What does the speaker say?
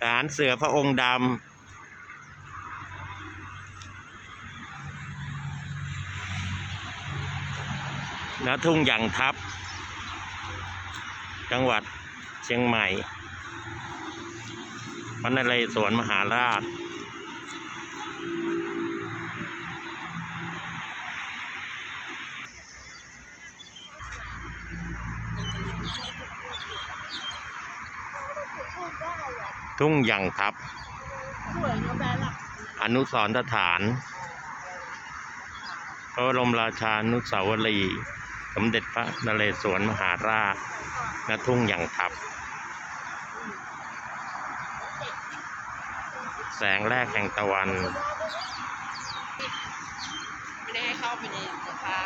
ศาลเสือพระองค์ดำณทุ่งอย่างทับ จังหวัดเชียงใหม่พระนเรศวรมหาราช ทุ่งอย่างทับสวยเนาะแบรนด์อะอนุสรณ์สถาน พระบรมราชานุสาวรีย์สมเด็จพระนเรศวรมหาราชณทุ่งอย่างทับ แสงแรกแห่งตะวัน ไม่ได้ให้เข้าไปในสภา